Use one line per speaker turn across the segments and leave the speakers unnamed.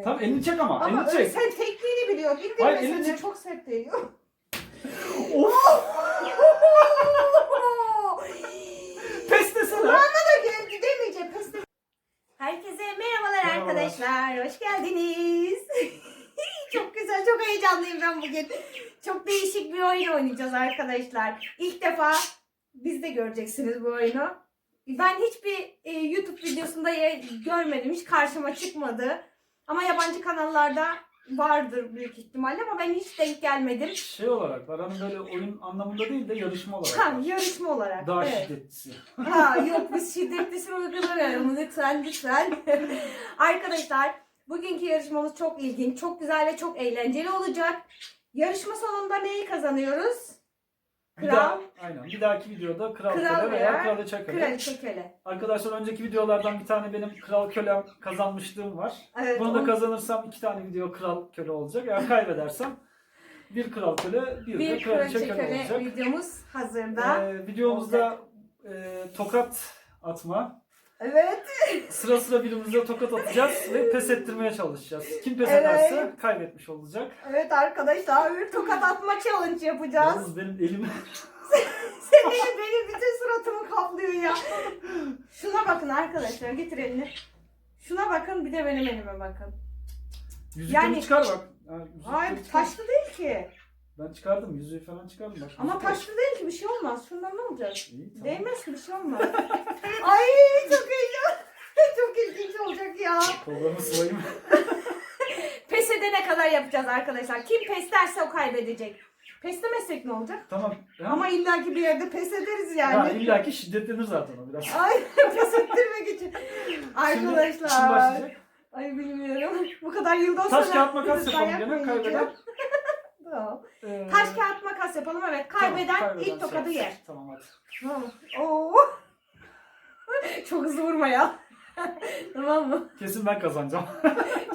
Evet.
Tamam elini çek ama.
Ama
elini
öyle
çek.
sen tekniğini biliyorsun.
Hayır, elini çek.
çok sert değiyor.
Of. Pes desene.
Da geldi demeyeceğim. Pes de-
Herkese merhabalar
Merhabalar.
arkadaşlar. Hoş geldiniz. çok güzel, çok heyecanlıyım ben bugün. Çok değişik bir oyun oynayacağız arkadaşlar. İlk defa biz de göreceksiniz bu oyunu. Ben hiçbir e, YouTube videosunda görmedim. Hiç karşıma çıkmadı. Ama yabancı kanallarda vardır büyük ihtimalle ama ben hiç denk gelmedim.
Şey olarak var hani böyle oyun anlamında değil de yarışma olarak.
Ha,
var.
yarışma olarak.
Daha
evet.
şiddetlisi.
Ha yok biz şiddetlisini uygulamıyorum. Lütfen lütfen. Arkadaşlar bugünkü yarışmamız çok ilginç, çok güzel ve çok eğlenceli olacak. Yarışma sonunda neyi kazanıyoruz?
Bir
Kral.
daha, aynen. Bir dahaki videoda kral,
Kral
köle
veya
veya kraliçe köle.
Kraliçe köle.
Arkadaşlar önceki videolardan bir tane benim kral kölem kazanmışlığım var.
Evet,
Bunu da
onu-
kazanırsam iki tane video kral köle olacak. Eğer kaybedersem bir kral köle, bir, de
bir
kraliçe
kraliçe
köle,
köle
olacak.
videomuz hazırda.
Ee, videomuzda e, tokat atma.
Evet.
Sıra sıra birbirimize tokat atacağız ve pes ettirmeye çalışacağız. Kim pes
Evet.
ederse kaybetmiş olacak.
Evet arkadaşlar bir tokat atma challenge yapacağız.
Yalnız benim elim
Senin benim bütün suratımı kaplıyor ya. Şuna bakın arkadaşlar getir elini. Şuna bakın bir de benim elime bakın.
yüzüklerini
Yani-
çıkar bak. Ha, yüzükleri
Hayır
çıkar.
taşlı değil ki.
Ben çıkardım yüzüğü falan çıkardım bak.
Ama
yok.
taşlı değil ki bir şey olmaz. Şundan ne olacak?
İyi, tamam.
Değmez ki bir şey olmaz. Ay çok heyecan. çok ilginç olacak ya.
Kollarımı sıvayım.
Pes edene kadar yapacağız arkadaşlar. Kim pes derse o kaybedecek. Pes demezsek ne olacak?
tamam. Ya,
Ama illaki bir yerde pes ederiz
ya
yani.
illaki şiddetlenir zaten o biraz.
Ay pes ettirmek için. Arkadaşlar.
Şimdi, kim başlayacak?
Ay bilmiyorum. Bu kadar yıldan
Taş
sonra.
kağıt makas yapalım gene
yiyeceğiz.
Ee,
Taş kağıt makas yapalım evet. Kaybeden, ilk tokadı
şey-
yer.
Tamam hadi.
Tamam. Oo. Çok hızlı vurma ya. tamam mı?
Kesin ben kazanacağım.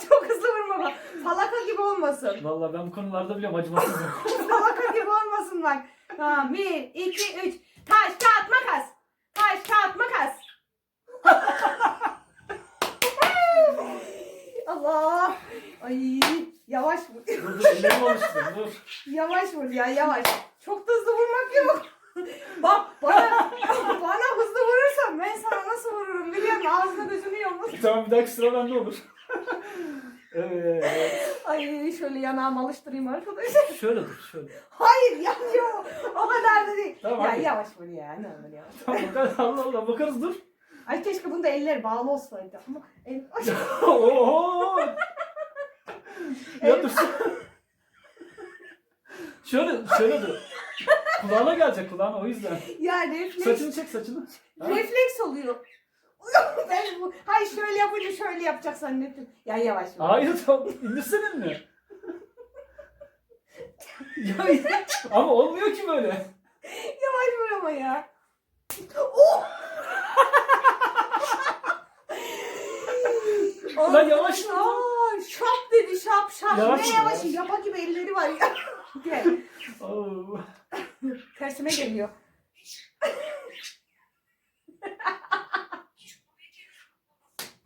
Çok hızlı vurma bak. Falaka gibi olmasın.
Vallahi ben bu konularda biliyorum acımasızım.
Falaka gibi olmasın bak. Tamam. Bir, iki, üç. Taş, kağıt, makas. Taş, kağıt, makas. Allah. Ay yavaş vur.
dur dur ellerim alıştı dur.
Yavaş vur ya yavaş. Çok da hızlı vurmak yok. Bak bana, bana hızlı vurursan ben sana nasıl vururum biliyor musun? Ağzını gözünü yamuk.
Tamam bir dahaki sıra bende olur. evet.
Ay şöyle yanağımı alıştırayım arkadaşlar.
Şöyle dur şöyle.
Hayır yanıyor. O kadar da değil.
Tamam,
ya
hadi.
yavaş vur ya ne olur yavaş.
Tamam bakarız Allah Allah bakarız dur.
Ay keşke bunda eller bağlı olsaydı ama el...
Oo. Ya dur. şöyle şöyle dur. Kulağına gelecek kulağına o yüzden.
ya refleks,
Saçını çek saçını. Ha?
refleks oluyor. ben bu, hayır şöyle yapınca şöyle yapacak zannettim. Ya yavaş vur.
Hayır tamam indirsene mi? ya, ama olmuyor ki böyle.
Yavaş vur ama ya. Oh!
Lan yavaş vur.
Aa, şap dedi şap şap.
Yavaş
ne yavaş
yavaş.
yapa gibi elleri var ya. Gel.
Oo.
Tersime geliyor.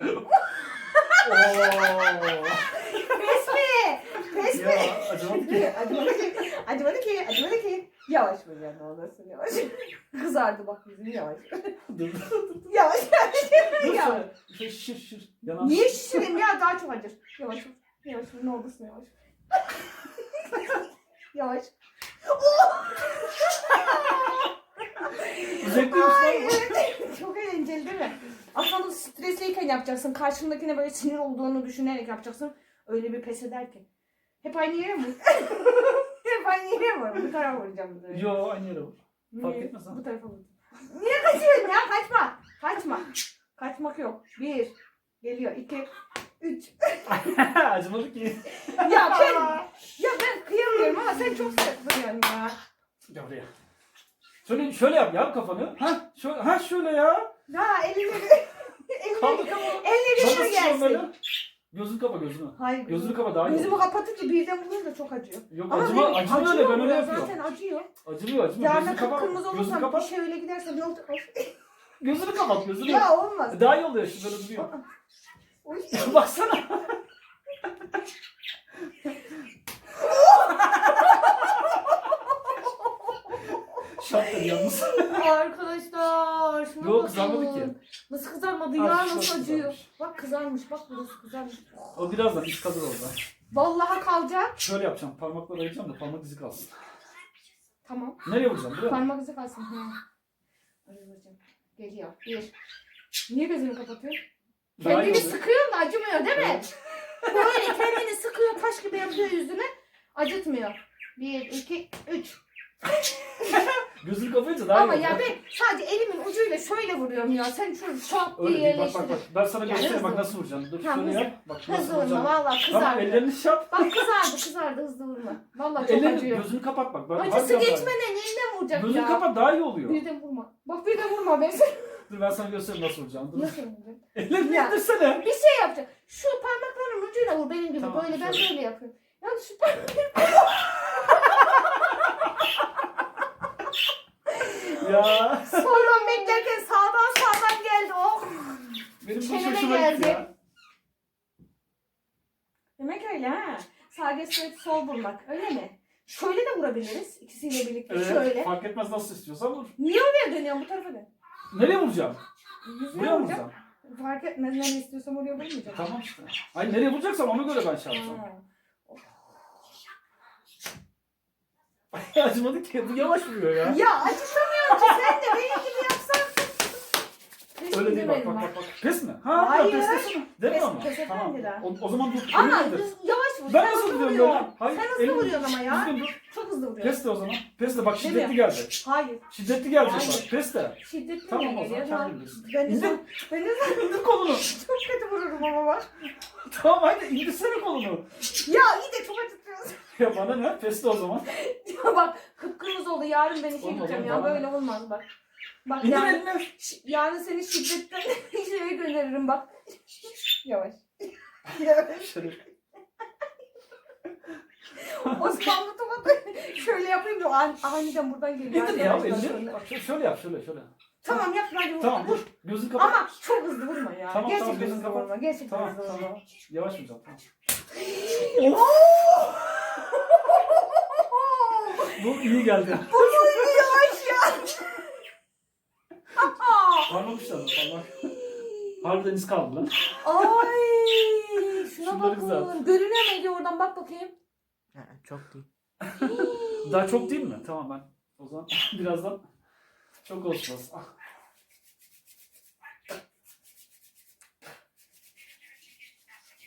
Oo.
Pes mi? Pes mi?
Ya acaba ki.
Acımadı ki. Acımadı ki. Acımadı ki. Yavaş vur ya ne olursun yavaş. Kızardı bak yüzüm yavaş.
Dur.
Yavaş.
Dur
Ya.
şöyle. Şişir şişir şişir. Yanan.
Niye şişireyim ya daha çok acır. Yavaş. Yavaş ne olursun yavaş. yavaş. Ay evet. Çok eğlenceli değil mi? Aslında bunu stresliyken yapacaksın. Karşındakine böyle sinir olduğunu düşünerek yapacaksın. Öyle bir pes eder ki. Hep aynı yere mi? Aynı yere mi? Bu tarafa vuracağım. böyle.
Yo aynı yere vur. Fark
Niye?
etmez.
Bu tarafa vur. Niye kaçıyorsun ya? Kaçma. Kaçma. Kaçmak yok. Bir. Geliyor. iki, Üç.
Acımadı ki.
ya ben, ya ben kıyamıyorum ama sen çok sert vuruyorsun ya.
Gel buraya. Şöyle şöyle yap ya kafanı. Ha şöyle ha şöyle ya.
Ha elini
Kaldır
elini
kafanı.
elini
Nasıl
düşür gelsin.
böyle? Gözünü kapa gözünü.
Hayır.
Gözünü kapa daha iyi.
Gözümü kapatınca birden vurunca çok acıyor.
Yok
Ama
acıma
benim
acımıyor
acıyor
öyle ben öyle
ya,
yapıyorum.
Zaten acıyor.
Acımıyor acımıyor.
Yarın kıpkırmızı olursam bir şey öyle giderse ne olacak?
Gözünü kapat gözünü.
ya olmaz.
Daha iyi oluyor şimdi böyle duruyor. Baksana. Tatlı yalnız.
Arkadaşlar şuna
Yok,
bakın.
Kızarmadı ki.
Nasıl kızarmadı
Az
ya
çok
nasıl acıyor.
kızarmış.
Bak kızarmış bak burası kızarmış.
O birazdan iç kadar oldu.
Vallahi kalacak.
Şöyle yapacağım. Parmakla ayıracağım da parmak izi kalsın.
Tamam.
Nereye vuracağım? Buraya mı?
Parmak izi kalsın. Vuracağım. Geliyor. Bir. Niye gözünü kapatıyorsun?
Daha iyi
Kendini
oluyor.
sıkıyor da acımıyor değil mi?
Evet.
Böyle kendini sıkıyor taş gibi yapıyor yüzüne. Acıtmıyor. Bir, iki, üç.
Gözünü kapayınca daha
Ama
iyi
ya ben sadece elimin ucuyla şöyle vuruyorum ya. Sen şöyle şap
Öyle
diye
değil. Bak bak bak.
yerleştirin.
Ben sana göstereyim bak
hızlı.
nasıl vuracağım. Dur
Tamam,
şöyle
hızlı.
yap. Bak nasıl
Hızlı vurma
vuracağım.
valla
Tamam
kızardı.
ellerini şap.
Bak kızardı kızardı hızlı vurma. Valla çok
Ellerini
acıyor.
gözünü kapat bak. bak
Acısı
harbiden iyi.
geçmeden elinden vuracak
Gözünü
ya.
kapat daha iyi oluyor.
Birden vurma. Bak birden vurma ben seni.
Dur ben sana göstereyim nasıl vuracağım. Dur.
Nasıl vuracağım?
Ellerini
Ya.
indirsene.
Bir şey yapacağım. Şu parmaklarının ucuyla vur benim gibi.
Tamam,
böyle ben
şöyle.
böyle yapıyorum. Yani şu.
Ya.
Soldan beklerken sağdan sağdan geldi. Oh.
Benim bu
Çeneme
hoşuma gitti
geldi.
ya.
Demek öyle ha. Sağ gösterip sol vurmak. Öyle mi? Şöyle de vurabiliriz. ikisiyle birlikte.
Evet,
Şöyle.
fark etmez nasıl istiyorsan vur.
Niye oraya dönüyorsun bu tarafa dön?
Nereye vuracağım?
Yüzüne
Buraya mı
vuracağım.
vuracağım?
Fark etmez. Nereye istiyorsam oraya vurmayacağım.
Tamam işte. Hayır nereye vuracaksam ona göre ben şey yapacağım.
Ha.
Acımadı ki. Bu yavaş vuruyor ya.
Ya acıtamıyorum ki sen de benim gibi yapsan. Hiç
Öyle değil bak bak bak. bak. Pes mi? Ha,
Hayır.
Pes desene. Deme
Pes-
ama.
pes
tamam.
efendi de.
O, o zaman dur.
Ama düz, yavaş vur.
Ben
Sen
nasıl
hızlı
vuruyorum
vuruyorsun.
böyle? Hayır,
Sen hızlı
elim-
vuruyorsun ama ya.
Düzgün dur.
Çok hızlı vuruyorsun.
Pes de o zaman. Pes de bak
Değil
şiddetli
mi?
geldi.
Hayır.
Şiddetli gelecek
Hayır.
bak. Pes de.
Şiddetli
Tamam,
mi
o
geliyor?
zaman
Tamam.
kendin bilirsin.
Ben de,
İndir.
ben de
İndir kolunu.
çok kötü vururum ama bak.
tamam hadi indirsene kolunu.
Ya iyi de çok acıtıyorsun.
Ya bana ne? Pes de o zaman.
Ya bak kıpkırmızı oldu. Yarın ben işe
Olmaz,
gideceğim ya.
olmaz.
Böyle olmaz bak. Bak. Ş- yarın seni şiddetten şeye gönderirim bak. Yavaş. Yavaş.
Şöyle.
O zaman bu topu şöyle yapayım da an, aniden buradan geliyor.
İndir ya elini. Bak şöyle, yap şöyle şöyle.
Tamam yap hadi vur.
Tamam
vur.
Gözünü kapat.
Ama çok hızlı vurma ya.
Tamam,
Gerçekten
tamam, gözünü kapat.
vurma. Gerçekten
Tamam
hızlı vurma.
tamam. Yavaş vuracağım tamam. Bu iyi geldi.
Bu boynu yavaş ya.
Parmak uçlarına parmak. Harbiden iz kaldı lan.
Ay şuna
Şunları
bakın. Görünüyor mu Ege oradan bak bakayım.
çok değil.
Daha çok değil mi? Tamam ben. O zaman birazdan çok olsun. Ah.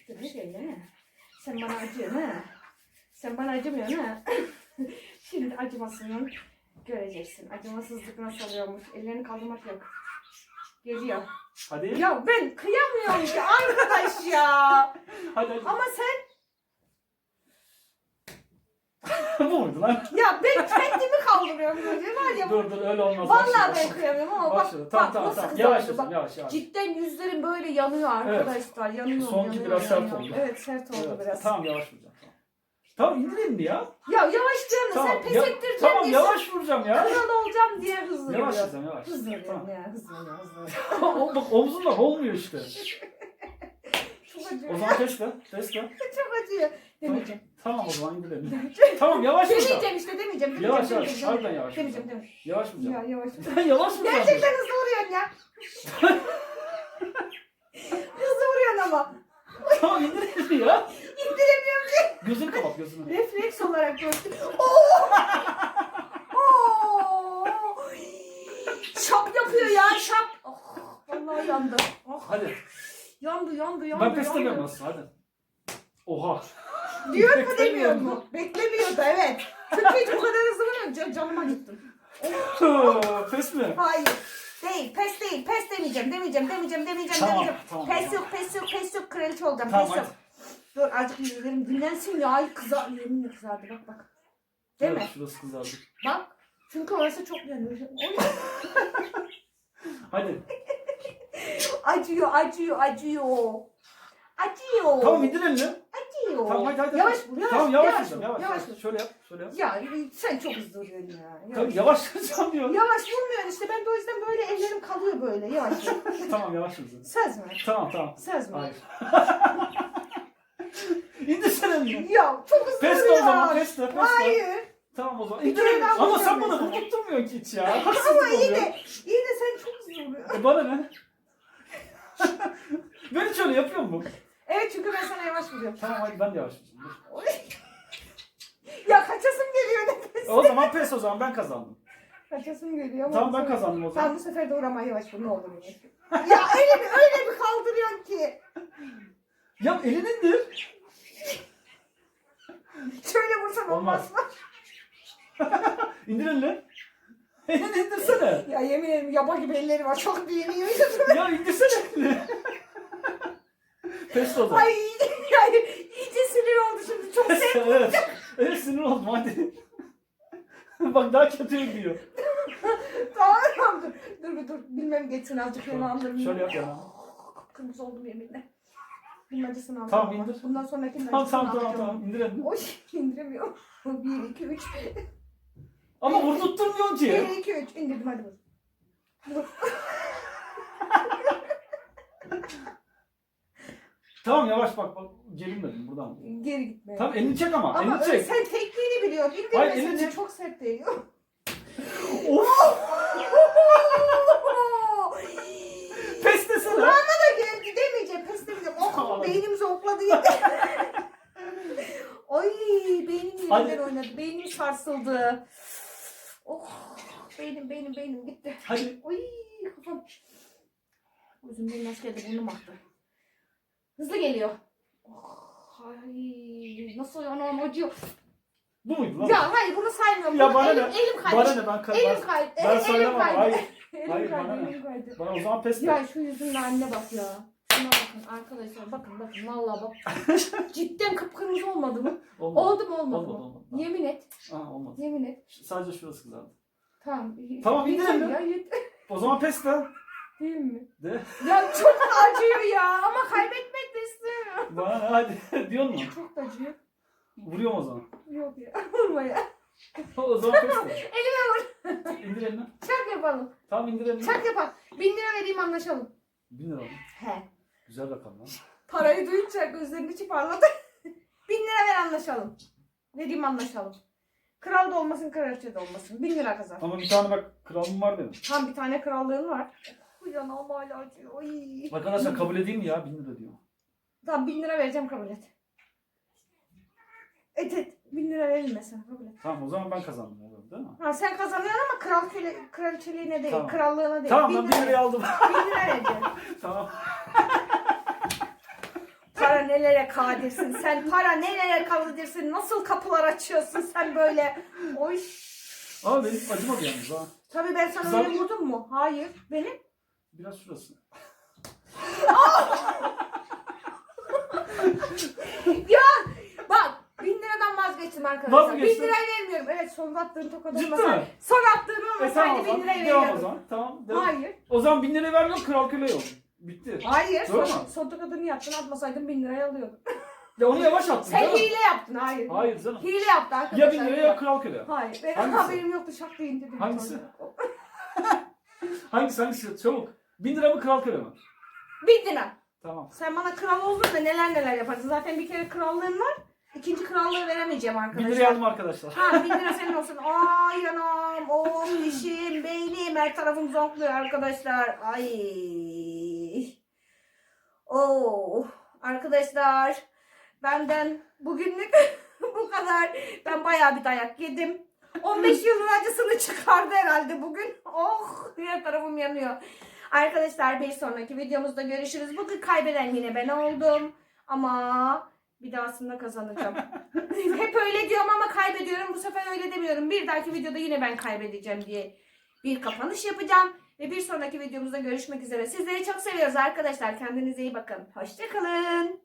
Demek öyle ha. Sen bana acıyorsun ha. Sen bana acımıyorsun ha. Şimdi acımasını göreceksin. Acımasızlık nasıl oluyormuş. Ellerini kaldırmak yok. Geliyor.
Hadi.
Ya ben kıyamıyorum ki arkadaş ya.
Hadi hadi.
Ama sen
Bu muydu lan?
ya ben kendimi kaldırıyorum böyle var ya.
Dur dur öyle olmaz.
Vallahi ben kıyamıyorum ama
Bak
bak,
şimdi.
bak,
Tamam tamam
nasıl
tamam.
kızardı.
Yavaş yavaş yavaş.
Cidden yüzlerim böyle yanıyor arkadaşlar. Yanıyor.
Sonki
yanıyor,
biraz sert
yanıyor.
oldu.
Evet sert oldu
Evet,
biraz.
Tamam yavaş vuracağım. Tamam. Tamam indir elini ya.
Ya yavaş da
Tamam.
sen pes
ya-
ettireceksin
tamam
diye
yavaş vuracağım ya.
kral olacağım diye hızlı
Yavaş vuracağım yavaş.
Hızlı
Tamam.
ya hızlı vuruyor hızlı.
O, bak omzunla olmuyor işte.
Çok acıyor.
O zaman testle. Testle.
Çok acıyor. Demeyeceğim.
Tamam o zaman indir elini. Tamam yavaş vuracağım.
Demeyeceğim işte demeyeceğim. demeyeceğim,
Yavaş yavaş.
demeyeceğim,
Harbiden yavaş
Demeyeceğim
vuracağım.
demeyeceğim.
Yavaş vuracağım.
Ya yavaş.
Ben yavaş vuracağım.
Gerçekten hızlı vuruyorsun ya. hızlı vuruyorsun ama.
Tamam indir elini ya.
İndiremiyorum ki.
Gözünü kapat gözünü.
Refleks olarak gördüm. Oo! Oo! Şap yapıyor ya şap. Oh, vallahi yandı. Oh,
Hadi.
yandı yandı yandı.
Ben pes
yandı.
demiyorum nasıl hadi. Oha.
Diyor mu demiyor mu? Beklemiyor da evet. Çünkü hiç bu kadar hızlı. Can, canım acıttın.
pes mi?
Hayır. Değil. Pes değil. Pes demeyeceğim. Demeyeceğim. Demeyeceğim. Demeyeceğim.
Tamam,
demeyeceğim.
tamam,
pes yok. Pes yok. Pes yok. Kraliçe olacağım.
Tamam
pes yok. Dur azıcık yüzlerim dinlensin ya. Ay kızar. Yeminle kızardı. Bak bak. Değil mi?
Şurası kızardı.
Bak. Çünkü orası çok yanıyor.
Hadi.
acıyor. Acıyor. Acıyor. Acıyor.
Tamam indir elini.
Acıyor.
Tamam hadi hadi.
Yavaş vur. Yavaş.
Tamam yavaş
yavaş, vur,
Yavaş.
Yavaş. vur.
Şöyle yap. Şöyle yap.
Ya sen çok hızlı vuruyorsun ya. Yavaş.
Tamam yavaş vuracağım diyor.
Yavaş vurmuyorsun işte. Ben de o yüzden böyle ellerim kalıyor böyle. Yavaş.
Tamam yavaş vuracağım.
Söz mü?
Tamam tamam.
Söz mü?
Hayır. İndir sen elini.
Ya çok hızlı
Pes de o
vuruyor.
zaman. Pes de. Pes de.
Hayır.
Tamam o zaman.
Kere daha
Ama sen bana
mesela.
vurdurtmuyorsun ki hiç ya.
Ama iyi de, iyi de sen çok hızlı
E bana ne? ben hiç öyle yapıyor mu?
Evet çünkü ben sana yavaş vuruyorum.
Tamam hadi ben de yavaş yapacağım.
Ya kaçasım geliyor nefes.
O zaman pes o zaman ben kazandım.
Kaçasım geliyor ama.
Tamam
bu
ben
sefer-
kazandım o
Tamam
zaman.
bu sefer de vurama yavaş vur ne olur ya öyle bir öyle bir kaldırıyorsun ki.
Ya elini indir.
Şöyle vursan olmaz mı?
İndir elini. Elini indirsene.
Ya yemin ederim yaba gibi elleri var. Çok büyüyor.
ya indirsene elini. pes o zaman.
Ay yani iyice sinir oldu şimdi. Çok sevdim.
evet. Evet sinir oldum hadi. Bak daha kötü gidiyor.
Tamam tamam dur. Dur bir dur. Bilmem geçsin azıcık yanağımda.
Şöyle yap ya.
Kırmızı oldum yeminle. Bilmecesini aldım.
Tamam,
ama.
indir.
Bundan sonrakini
Tamam tamam tamam tamam indir elini.
Oy indiremiyorum. 1, 2, 3.
Ama vurdurtturmuyorsun ki.
1, 2, 3 indirdim hadi. Vur.
Tamam yavaş bak bak gerilmedim buradan.
Geri gitme.
Tamam elini çek ama,
Ama
elini çek.
sen tekniğini biliyorsun.
Hayır, elini çek.
çok sert değiyor.
Of! Pes desene.
Kulağıma da geldi demeyeceğim. Pes demeyeceğim. Oh
Tamam.
beynim zokladı yedi. Ay beynim
Hadi.
yerinden oynadı. Beynim sarsıldı. Oh beynim beynim beynim gitti.
Hadi.
Oy kafam. Gözümden nasıl geldi burnum aktı. Hızlı geliyor. Oh, ay nasıl yanağım acıyor.
Bu muydu lan?
Ya hayır bunu saymıyorum.
Ya
Bunu
bana
elim,
ne?
elim kaydı.
Bana ne ben kay
Elim
ben,
kaydı.
ben
elim
söylemem.
kaydı.
Hayır.
Elim
Hayır,
kaydı,
bana ne?
elim kaydı.
Bana o zaman pes de.
Ya şu yüzünün haline bak ya. Şuna bakın arkadaşlar bakın bakın vallahi bak. Cidden kıpkırmızı olmadı mı?
Olmadı.
Oldu mu olmadı
Olmadı
mı?
olmadı.
Yemin et.
Aa, olmadı.
Yemin et.
Sadece şurası kızardı.
Tamam.
Tamam,
Yeter
indirelim.
ya yeter.
O zaman pes de.
Değil mi?
De.
Ya çok acıyor ya ama kaybetmek de istemiyorum.
Bana ne hadi diyor mu?
Çok da acıyor.
Vuruyorum o zaman.
Yok ya. Vurma ya.
O zaman pes de.
Elime vur.
İndir elini.
Çak yapalım.
Tamam indir elini.
Çak yapalım. Bin lira vereyim anlaşalım.
Bin lira?
He.
Güzel rakam lan.
Parayı duyunca gözlerinin içi parladı. Bin lira ver anlaşalım. Vereyim anlaşalım. Kral da olmasın, kraliçe de olmasın. Bin lira kazan.
Ama bir tane bak kralım var benim.
Tam bir tane krallığın var. Bu yanağım hala acıyor. Oy.
Arkadaşlar kabul edeyim mi ya? Bin lira diyor.
Tamam bin lira vereceğim kabul et. Et et. Bin lira verilme sana kabul et.
Tamam o zaman ben kazandım oluyor değil mi?
Ha, sen kazanıyorsun ama kral köle, kraliçeliğine değil,
Tamam.
krallığına değil.
Tamam
bin,
ben
lira,
bin lirayı aldım.
bin lira vereceğim.
tamam.
Para nelere kadirsin sen. Para nelere kadirsin. Nasıl kapılar açıyorsun sen böyle. Oy.
Ama benim acımadı yalnız ha.
Tabii ben sana
Güzel.
öyle vurdum mu? Hayır. Benim?
Biraz şurası.
Bak bin liradan vazgeçtim arkadaşlar.
Vazgeçtin.
Bin lirayı vermiyorum. Evet son attığın tokat
Ciddi
olmasaydı.
mi?
Son attığın
E tamam o
olmasaydı bin
zaman.
lirayı
Devam o
veriyordum.
zaman. Tamam. Devam.
Hayır.
O zaman bin lirayı vermiyorum kral köle yok. Bitti.
Hayır.
Doğru
Son,
mu?
son tokadını yaptın atmasaydın bin lirayı alıyordum.
Ya onu yavaş attın
Sen
değil mi?
hile yaptın. Hayır.
Hayır canım.
Hile yaptı arkadaşlar.
Ya bin lira ya kral köle.
Hayır. Benim
Hangisi?
haberim yoktu. Şak diye indirdim.
Hangisi? Hangisi hangisi? Çabuk. Bin lira mı kral köle mi?
Bin lira.
Tamam.
Sen bana kral oldun da neler neler yaparsın. Zaten bir kere krallığın var. İkinci krallığı veremeyeceğim
Bin
arkadaşlar.
lirayı aldım arkadaşlar.
Ha bin lira senin olsun. Ay yanağım, om, dişim, beynim her tarafım zonkluyor arkadaşlar. Ay. Oh. Arkadaşlar benden bugünlük bu kadar. Ben bayağı bir dayak yedim. 15 yılın acısını çıkardı herhalde bugün. Oh her tarafım yanıyor. Arkadaşlar bir sonraki videomuzda görüşürüz. Bugün kaybeden yine ben oldum. Ama bir dahasında kazanacağım. Hep öyle diyorum ama kaybediyorum. Bu sefer öyle demiyorum. Bir dahaki videoda yine ben kaybedeceğim diye bir kapanış yapacağım. Ve bir sonraki videomuzda görüşmek üzere. Sizleri çok seviyoruz arkadaşlar. Kendinize iyi bakın. Hoşçakalın.